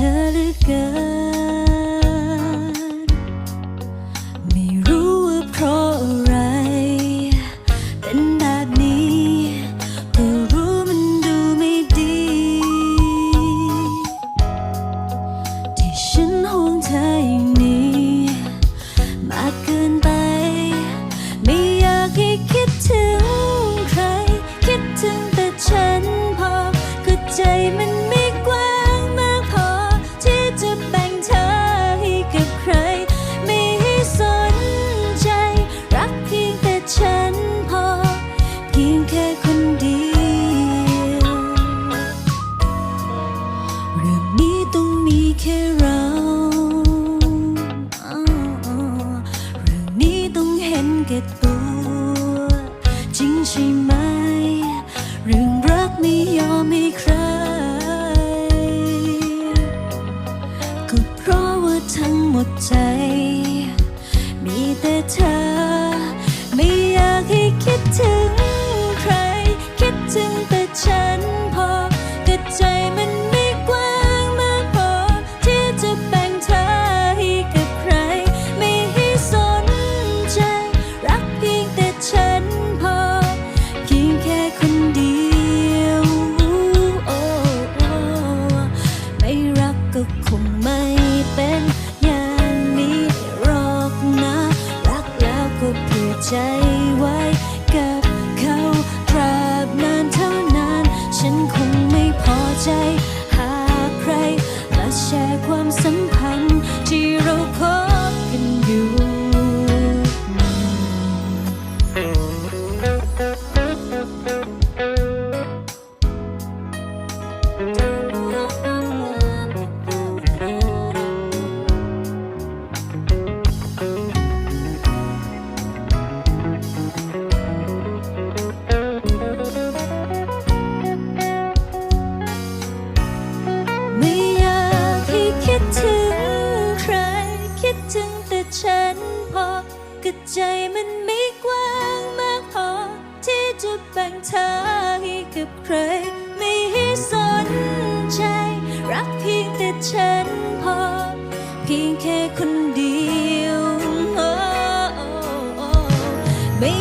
เห็นแก่ตัว จริงใช่ไหม เรื่องรักไม่ยอมให้ใคร ก็เพราะว่าทั้งหมดใจ มีแต่เธอ ไม่อยากให้คิดถึง ใจไว้กับเขาตราบนานเท่านาน ฉันคงไม่พอใจ หากใครมาแชร์ความสัมพันธ์ ฉันพอกระใจมันไม่กว้างมากพอ ที่จะแบ่งเธอให้กับใคร ไม่ให้สนใจ รักเพียงแต่ฉันพอ เพียงแค่คนเดียว oh, oh, oh, ไม่